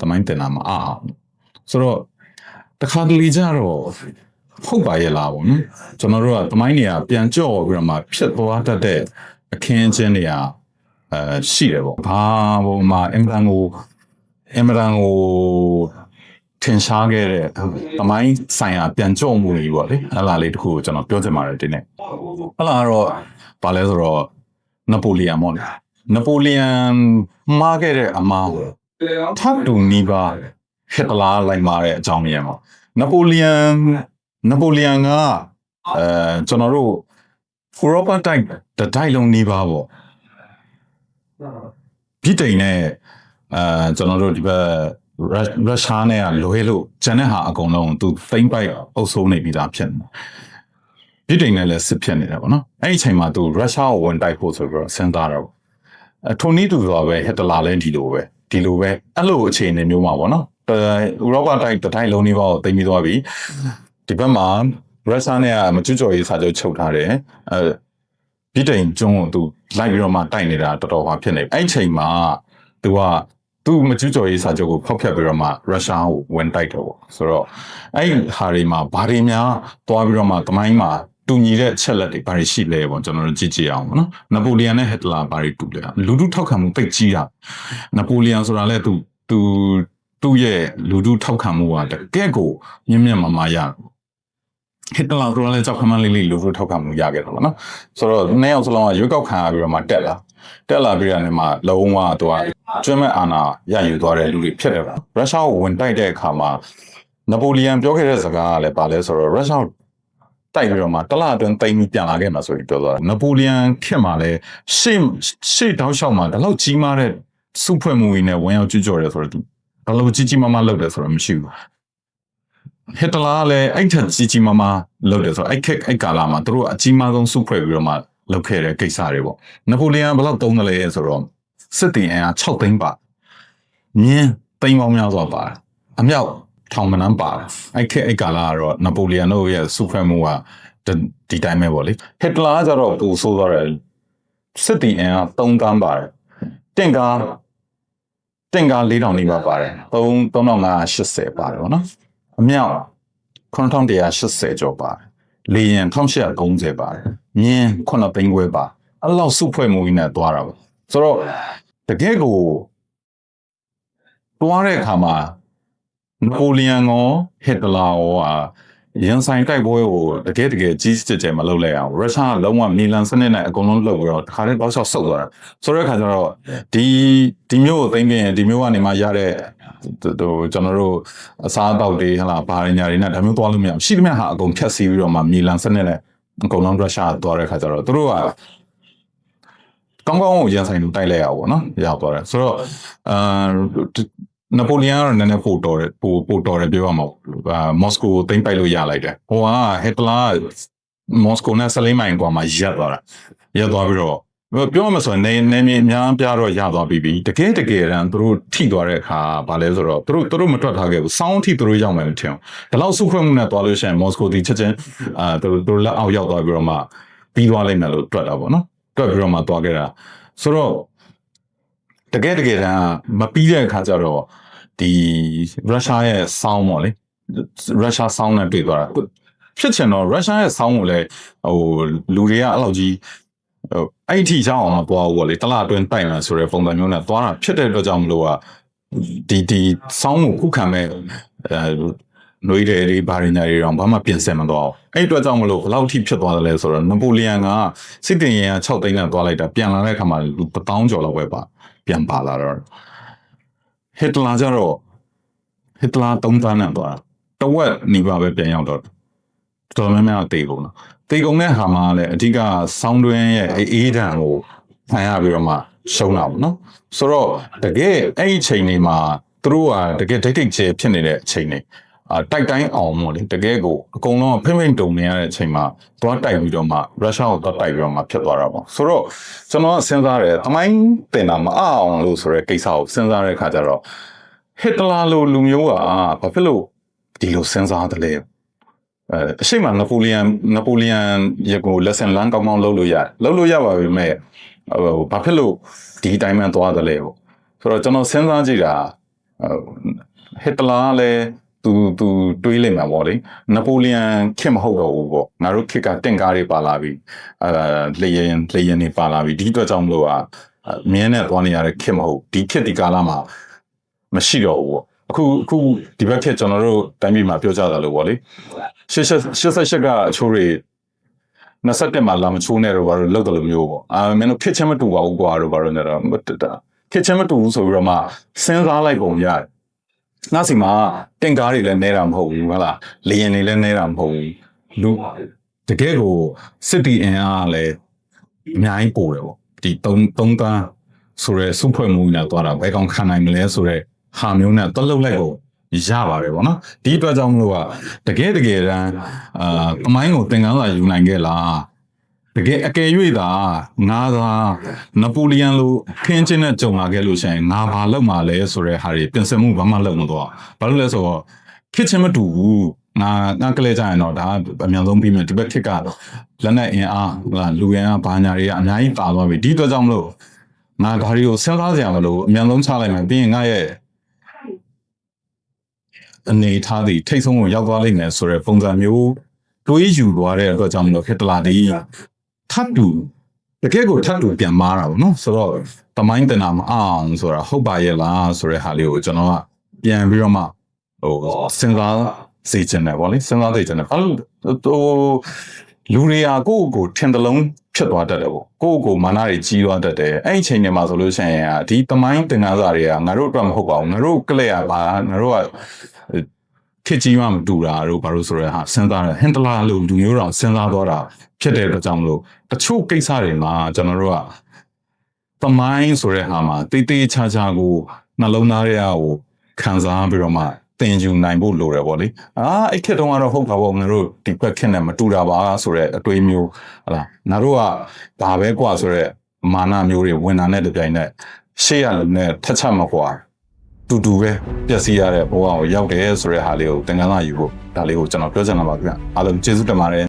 တမိုင်းတင်တာမအားအောင်ဆိုတော့တခါတလေကြတော့ဟုတ်ပါရဲ့လားဗောနော်ကျွန်တော်တို့ကတမိုင်းတွေကပြန်ကြော့ပြီးတော့မှဖြစ်သွားတတ်တဲ့အခင်းအကျင်းတွေကအဲရှိတယ်ဗောဘာဘုံမှာအင်္ဂလန်ကိုအင်္ဂလန်ကိုထင်ရှားခဲ့တဲ့တမိုင်းဆိုင်ရာပြန်ကြော့မှုတွေပေါ့လေအဲ့လားလေးတခုကိုကျွန်တော်ပြောချင်ပါတယ်ဒီနေ့အဲ့လားကတော့ဘာလဲဆိုတော့နပိုလီယံပေါ့လေနပိုလီယံမှားခဲ့တဲ့အမား ထပ်တူနီးပါးဟစ်တလာလိုက်မာတဲ့အကြောင်းရင်းပေါ့နပိုလီယံနပိုလီယံကအဲကျွန်တော်တို့ဥရောပတိုက်တတိုက်လုံးနီးပါးပေါ့ပြည်တိန်နဲ့အဲကျွန်တော်တို့ဒီဘက်ရုရုရှားနဲ့ကလွဲလို့ဂျန်တဲ့ဟာအကုန်လုံးသူသိမ့်ပိုက်အုပ်စိုးနေပြီးသားဖြစ်နေပြည်တိန်နဲ့လည်းစစ်ဖြစ်နေတယ်ပေါ့နော်အဲ့ဒီအချိန်မှာသူရုရှားကိုဝင်တိုက်ဖို့ဆိုပြီးတော့စဉ်းစားတော့အထိုနည်းတူဆိုပဲဟစ်တလာလည်းဒီလိုပဲ ဒီလိုပဲအဲ့လိုအခြေအနေမျိုးမှာပေါ့နော်အဲဥရောပတိုက်တတိုင်းလုံးနေပါကိုသိမ်းပြီးသွားပြီဒီဘက်မှာရုရှားနဲ့ကမကျွတ်ကြော်ရေးစာချုပ်ချုပ်ထားတယ်အဲပြည်တိန်ကျွန်းကိုသူလိုက်ပြီးတော့မှတိုက်နေတာတော်တော်ဟာဖြစ်နေအဲ့ဒီအချိန်မှာသူကသူမကျွတ်ကြော်ရေးစာချုပ်ကိုဖောက်ဖျက်ပြီးတော့မှရုရှားကိုဝင်တိုက်တယ်ပေါ့ဆိုတော့အဲ့ဒီဟာတွေမှာဘာတွေများသွားပြီးတော့မှတမိုင်းမှာ တူညီတဲ့ချက်လက်တွေဘာတွေရှိလဲပေါ့ကျွန်တော်တို့ကြည့်ကြည့်အောင်ပေါ့နော်နပိုလီယံနဲ့ဟစ်တလာဘာတွေတူလဲလူထုထောက်ခံမှုတိတ်ကြီးတာနပိုလီယံဆိုတာလည်းသူသူသူ့ရဲ့လူထုထောက်ခံမှုကတကယ့်ကိုမြင့်မြတ်မာမာရဟစ်တလာဆိုတာလည်းကြောက်ခမန်းလေးလေးလူထုထောက်ခံမှုရခဲ့တယ်ပေါ့နော်ဆိုတော့နှစ်ယောက်စလုံးကရွေးကောက်ခံရပြီးတော့မှတက်လာတက်လာပြီးတဲ့နေမှာလုံးဝသူကကျွမ်းမဲ့အာဏာရယူသွားတဲ့လူတွေဖြစ်တယ်ပေါ့ရုရှားကိုဝင်တိုက်တဲ့အခါမှာနပိုလီယံပြောခဲ့တဲ့စကားကလည်းပါလဲဆိုတော့ရုရှား တိုက်ပြီးတော့မှတလအတွင်းတိမ်ပြီးပြန်လာခဲ့မှာဆိုပြီးပြောသွားတယ်နပိုလီယံခေတ်မှာလည်းရှေ့ရှေ့တောက်လျှောက်မှာဒီလောက်ကြီးမားတဲ့စုဖွဲ့မှုတွေနဲ့ဝင်ရောက်ကျူးကျော်တယ်ဆိုတော့ဒီလိုကြီးကြီးမားမားလုပ်တယ်ဆိုတော့မရှိဘူးဟစ်တလာကလည်းအဲ့ထက်ကြီးကြီးမားမားလုပ်တယ်ဆိုတော့အဲ့ခက်အဲ့ကာလာမှာသူတို့အကြီးမားဆုံးစုဖွဲ့ပြီးတော့မှလုပ်ခဲ့တဲ့ကိစ္စတွေပေါ့နပိုလီယံဘယ်လောက်တုံးတယ်လဲဆိုတော့စစ်တီအင်အား6သိန်းပါမြင်းသိန်းပေါင်းများစွာပါတယ်အမြောက် ထောင်မနှမ်းပါတယ်အဲ့ခက်အဲ့ကာလာကတော့နပိုလီယံတို့ရဲ့စုဖွဲ့မှုကဒီတိုင်းပဲပေါ့လေဟစ်တလာကကျတော့သူဆိုးသွားတယ်စစ်တီအင်အား3တန်းပါတယ်တင့်ကားတင့်ကား4000နီးပါးပါတယ်3 3580ပါတယ်ဗောနော်အမြောက်9180ကျော်ပါတယ်လေရင်1830ပါတယ်မြင်း9သိန်းခွဲပါအဲ့လောက်စုဖွဲ့မှုကြီးနဲ့သွားတာပေါ့ဆိုတော့တကယ်ကိုသွားတဲ့အခါမှာ နပိုလီယံရောဟစ်တလာရောဟာရန်ဆိုင်တိုက်ပွဲကိုတကယ်တကယ်ကြီးကြဲကြဲမလုပ်လိုက်အောင်ရုရှားကလုံးဝမီလန်စနစ်နဲ့အကုန်လုံးလုပ်ပြီးတော့တခါတည်းတောက်လျှောက်ဆုတ်သွားတာဆိုတဲ့အခါကျတော့ဒီဒီမျိုးကိုသိမ်းပြရင်ဒီမျိုးကနေမှရတဲ့ဟိုကျွန်တော်တို့အစားအသောက်တွေဟလာဘာတွေညာတွေနဲ့ဒါမျိုးသွားလို့မရဘူးရှိသမျှဟာအကုန်ဖြတ်စီးပြီးတော့မှမီလန်စနစ်နဲ့အကုန်လုံးရုရှားသွားတဲ့အခါကျတော့သူတို့ကကောင်းကောင်းကိုရန်ဆိုင်လို့တိုက်လိုက်ရအောင်ပေါ့နော်ရောက်သွားတယ်ဆိုတော့အာ နပိုလီယံကတော့နည်းနည်းပိုတော်တယ်ပိုပိုတော်တယ်ပြောရမှာအာမော်စကိုကိုသိမ်းပိုက်လို့ရလိုက်တယ်ဟိုကဟက်တလာမော်စကိုနဲ့ဆလိမိုင်ကွာမှာရက်သွားတာရက်သွားပြီးတော့ပြောရမှာဆိုရင်နေနေမြေအများပြားတော့ရသွားပြီပြီတကယ်တကယ်တမ်းသူတို့ထိသွားတဲ့အခါဗာလဲဆိုတော့သူတို့သူတို့မတွက်ထားခဲ့ဘူးစောင်းထိသူတို့ရောက်မယ်မထင်ဘူးဒါလောက်စုခွဲမှုနဲ့သွားလို့ရှိရင်မော်စကိုဒီချက်ချင်းအာသူတို့သူတို့လက်အောက်ရောက်သွားပြီးတော့မှပြီးသွားလိမ့်မယ်လို့တွက်တာပေါ့နော်တွက်ပြီးတော့မှသွားခဲ့တာဆိုတော့ တကယ်တကယ်တမ်းမပြီးတဲ့အခါကျတော့ဒီရုရှားရဲ့စောင်းပေါ့လေရုရှားစောင်းနဲ့တွေ့သွားတာဖြစ်ချင်တော့ရုရှားရဲ့စောင်းကိုလည်းဟိုလူတွေကအဲ့လောက်ကြီးဟိုအဲ့ဒီချောင်းအောင်မသွားဘူးပေါ့လေတလအတွင်းတိုက်လာဆိုတဲ့ပုံစံမျိုးနဲ့သွားတာဖြစ်တဲ့အတွက်ကြောင့်မလို့ကဒီဒီစောင်းကိုခုခံမဲ့အဲနှွေးတယ်တွေဘာတွေညာတွေတော့ဘာမှပြင်ဆင်မသွားဘူးအဲ့အတွက်ကြောင့်မလို့ဘယ်လောက်ထိဖြစ်သွားတယ်လဲဆိုတော့နပိုလီယံကစစ်တင်ရင်က6သိန်းနဲ့သွားလိုက်တာပြန်လာတဲ့အခါမှာလူ1000ကျော်လောက်ပဲပါ ပြန်ပါလာတော့ဟစ်တလာကျတော့ဟစ်တလာ3တန်းနဲ့သွားတဝက်နေပါပဲပြန်ရောက်တော့တော်များများတေကုန်တော့တေကုန်တဲ့ဟာမှာလည်းအဓိကဆောင်းတွင်းရဲ့အေးဒဏ်ကိုခံရပြီးတော့မှရှုံးတာပေါ့နော်ဆိုတော့တကယ်အဲ့ဒီအချိန်လေးမှာသူတို့ကတကယ်ဒိတ်ဒိတ်ချေဖြစ်နေတဲ့အချိန်လေးအာ တိုက်တိုင်းအောင်မို့လေတကယ်ကိုအကုန်လုံးဖိမ့်ဖိမ့်တုံနေရတဲ့အချိန်မှာသွားတိုက်ပြီးတော့မှရုရှားကိုသွားတိုက်ပြီးတော့မှဖြစ်သွားတာပေါ့ဆိုတော့ကျွန်တော်စဉ်းစားတယ်အမိုင်းတင်တာမအောင်လို့ဆိုရဲကိစ္စကိုစဉ်းစားတဲ့အခါကျတော့ဟစ်တလာလိုလူမျိုးကဘာဖြစ်လို့ဒီလိုစဉ်းစားတယ်လဲအဲအရှိမနပိုလီယံနပိုလီယံရကို lesson learn ကောင်းကောင်းလုပ်လို့ရတယ်လုပ်လို့ရပါပြီမဲ့ဟိုဘာဖြစ်လို့ဒီအတိုင်းမှသွားတယ်လဲပေါ့ဆိုတော့ကျွန်တော်စဉ်းစားကြည့်တာဟစ်တလာကလည်း သူသူတွေးလိုက်မှာပေါ့လေနပိုလီယန်ခေတ်မဟုတ်တော့ဘူးပေါ့ငါတို့ခေတ်ကတင့်ကားတွေပါလာပြီအဲလျင်လျင်တွေပါလာပြီဒီအတွက်ကြောင့်မလို့อ่ะမြင်းနဲ့သွားနေရတဲ့ခေတ်မဟုတ်ဒီခေတ်ဒီကာလမှာမရှိတော့ဘူးပေါ့အခုအခုဒီဘက်ခေတ်ကျွန်တော်တို့တိုင်းပြည်မှာပြောကြတာလို့ပေါ့လေရှစ်ရှစ်ရှစ်ရှစ်ကအချိုးတွေ27မှာလာမချိုးနဲ့တော့ဘာလို့လောက်တယ်လို့မျိုးပေါ့အာမင်းတို့ခေတ်ချင်းမတူပါဘူးကွာတော့ဘာလို့လဲတော့မတတာခေတ်ချင်းမတူဘူးဆိုပြီးတော့မှစဉ်းစားလိုက်ပုံရတယ် ငါစီမှာတင်ကားတွေလည်းနဲတာမဟုတ်ဘူးဟုတ်လားလေရင်တွေလည်းနဲတာမဟုတ်ဘူးလူတကယ်ကိုစစ်တီအင်အားကလည်းအများကြီးပို့တယ်ပေါ့ဒီ3 3တန်းဆိုရဲစုဖွဲ့မှုနဲ့သွားတာဘယ်ကောင်ခံနိုင်မလဲဆိုရဲဟာမျိုးနဲ့တွက်လုပ်လိုက်ကိုရပါတယ်ပေါ့နော်ဒီအတွက်ကြောင့်မလို့ကတကယ်တကယ်တမ်းအာတမိုင်းကိုသင်ခန်းစာယူနိုင်ခဲ့လား တကယ်အကယ်၍သာငါသာနပိုလီယန်လိုခင်းချင်းနဲ့ကြုံလာခဲ့လို့ရှိရင်ငါဘာလုပ်မှာလဲဆိုတဲ့ဟာတွေပြင်ဆင်မှုဘာမှလုပ်မသွားဘာလို့လဲဆိုတော့ခစ်ချင်းမတူဘူးငါငါကလေးကြရင်တော့ဒါအများဆုံးပြီးမယ်ဒီဘက်ခစ်ကလက်နဲ့အင်အားဟလာလူရန်ကဘာညာတွေကအများကြီးပါသွားပြီဒီအတွက်ကြောင့်မလို့ငါဒါတွေကိုစဉ်းစားကြရမလို့အများဆုံးချလိုက်မယ်ပြီးရင်ငါရဲ့အနေထားသည်ထိတ်ဆုံးကိုရောက်သွားလိမ့်မယ်ဆိုတဲ့ပုံစံမျိုးတွေးယူသွားတဲ့အတွက်ကြောင့်မလို့ခက်တလာဒီ ထပ်တူတကယ်ကိုထပ်တူပြန်မာတာပေါ့နော်ဆိုတော့တမိုင်းတင်တာမအောင်ဆိုတာဟုတ်ပါရဲ့လားဆိုတဲ့ဟာလေးကိုကျွန်တော်ကပြန်ပြီးတော့မှဟိုစဉ်းစားစေချင်တယ်ဗောလေစဉ်းစားစေချင်တယ်ဘာလို့ဟိုလူတွေကကိုယ့်ကိုယ်ထင်တလုံးဖြစ်သွားတတ်တယ်ပေါ့ကိုယ့်ကိုယ်မာနတွေကြီးသွားတတ်တယ်အဲ့ဒီအချိန်တွေမှာဆိုလို့ရှိရင်อ่ะဒီတမိုင်းတင်ကားစာတွေကငါတို့အတွက်မဟုတ်ပါဘူးငါတို့ကလေးကပါငါတို့က ခစ်ကြီးမှမတူတာတို့ဘာလို့ဆိုရဲဟာစဉ်းစားတယ်ဟင်တလာလို့လူမျိုးတော်စဉ်းစားတော့တာဖြစ်တဲ့အတွက်ကြောင့်မလို့တချို့ကိစ္စတွေမှာကျွန်တော်တို့ကသမိုင်းဆိုတဲ့ဟာမှာတေးသေးချာချာကိုနှလုံးသားတွေကဟိုခံစားပြီးတော့မှသင်ယူနိုင်ဖို့လိုတယ်ပေါ့လေအာအဲ့ခေတ်တုန်းကတော့ဟုတ်ပါဘောငါတို့ဒီဘက်ခေတ်နဲ့မတူတာပါဆိုတဲ့အတွေးမျိုးဟလာငါတို့ကဒါပဲกว่าဆိုတဲ့မာနမျိုးတွေဝင်တာနဲ့တပြိုင်နက်ရှေ့ရနဲ့ထက်ချက်မကွာ တူတူပဲပျက်စီးရတဲ့ဘဝကိုရောက်တယ်ဆိုတဲ့ဟာလေးကိုသင်္ကန်းလာယူဖို့ဒါလေးကိုကျွန်တော်ပြောချင်တာပါခင်ဗျအားလုံးကျေးဇူးတင်ပါတယ်